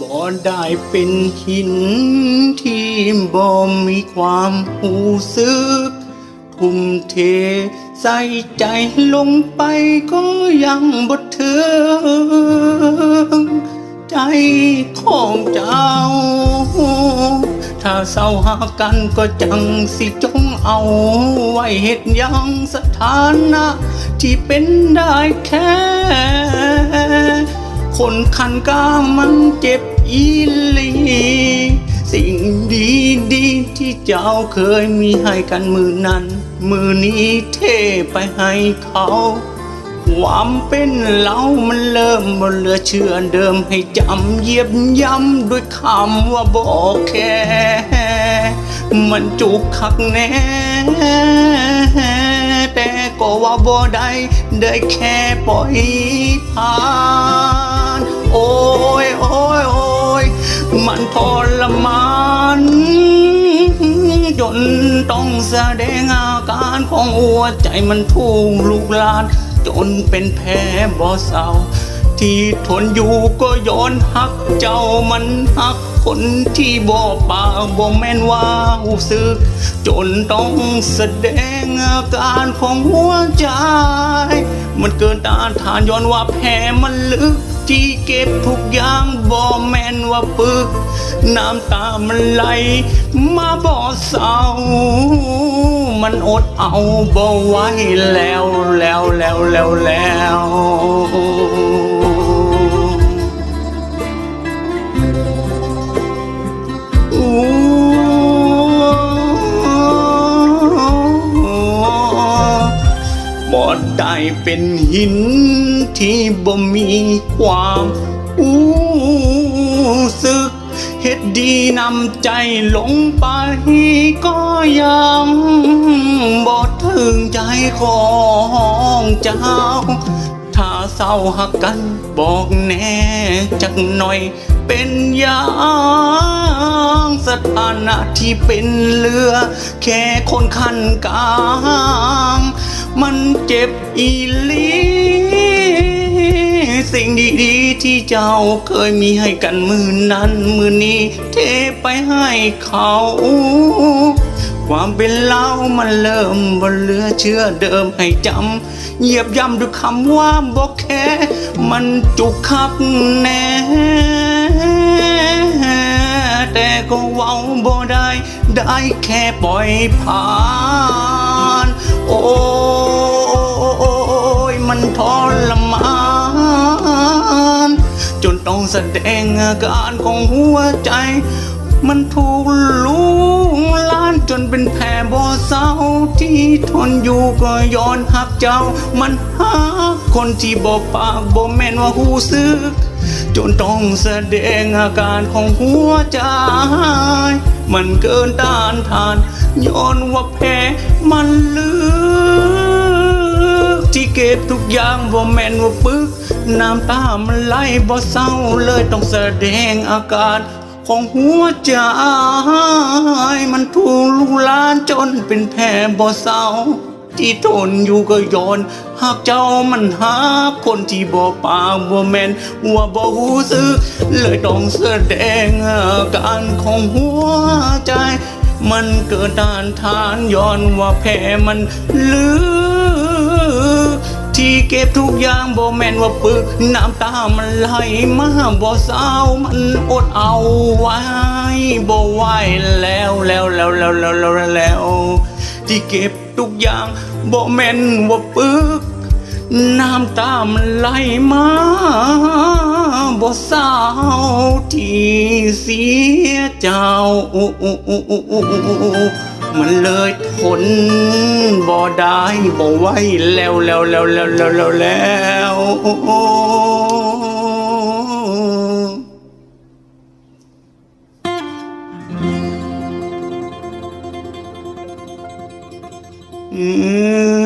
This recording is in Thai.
บ่ได้เป็นหินที่บ่มีความหูซึกทุ่มเทใส่ใจลงไปก็ยังบ่ถึงใจของเจ้า ถ้าเศร้าหากันก็จังสิจงเอาไว้เหตุยังสถานะ ที่เป็นได้แค่ คนคันก้ามันเจ็บอีลีสิ่งดีดีๆที่เจ้าเคยมีให้กันมือนั้น มือนี้เทไปให้เขา ความเป็นเรามันเริ่มบนเลือเชื่อเดิมให้จำเยียบย้ำด้วยคำว่าบอกแค่ มันจุกคักแน่แต่ก็ว่าบ่ได้ได้แค่ปล่อยผ่าน โอ้ยโอ้ยโอ้ยมันทรมานจนต้องแสดงอาการของหัวใจมันทุ่งลูกลาน จนเป็นแผลบ่เศร้าที่ทนอยู่ก็ย้อนหักเจ้ามันหักคนที่บ่ปากบ่แม่นว่าหูซึก จนต้องแสดงอาการของหัวใจ มันเกินต้านทานย้อนว่าแผลมันลึก ที่เก็บทุกอย่างบ่แม่นว่าปึก น้ำตามันไหล มาบ่เศร้า มันอดเอาบ่ไหวแล้วแล้วแล้วแล้วแล้ว บ่ได้เป็นหินที่บ่มีความอู้สึกเฮ็ดดีนำใจหลงไปก็ยังบ่ถึงใจของเจ้า ถ้าเศร้าหักกันบอกแน่จักหน่อยเป็นอย่างสถานะที่เป็นเรือ แค่คนคันกลาง มันเจ็บอีลีสิ่งดีๆที่เจ้าเคยมีให้กันมือนั้นมือนี้ เทไปให้เขา ความเป็นเล่ามันเริ่มบนเหลือเชื่อเดิมให้จำเหยียบย่ำด้วยคำว่าบอกแค่มันจุกคักแน่แต่ก็เว้าบ่ได้ ได้แค่ปล่อยผ่าน โอ้ มันทรมาน จนต้องแสดงอาการของหัวใจ มันถูกลุงล้านจนเป็นแผลบ่เศร้าที่ทนอยู่ก็ย้อนหักเจ้า มันหักคนที่บ่ปากบ่แม่นว่าหูซึก จนต้องแสดงอาการของหัวใจ มันเกินต้านทานย้อนว่าแพ้มันลึก ที่เก็บทุกอย่างบ่าแม่นว่าปึก น้ำตามันไหลบ่เศร้าเลยต้องแสดงอาการของหัวใจมันถูกลุกลานจนเป็นแผลบ่เศร้าที่ทนอยู่ก็ย้อน หากเจ้ามันหาคนที่บ่ปากบ่แมนว่าบ่หูซึก เลยต้องแสดงอาการของหัวใจ มันเกิดต้านทานย้อนว่าแผลมันลึก ที่เก็บทุกอย่างบ่แม่นว่าปึก น้ำตามันไหลมาบ่เศร้ามันอดเอาไว้บ่ไหวแล้วแล้วแล้วแล้วแล้วแล้วแล้วที่เก็บทุกอย่างบ่แม่นว่าปึก น้ำตามันไหลมาบ่เศร้าที่เสียเจ้า มันเลยทนบ่ได้บ่ไหวแล้วแล้วแล้วแล้วแล้วแล้วแล้วอืม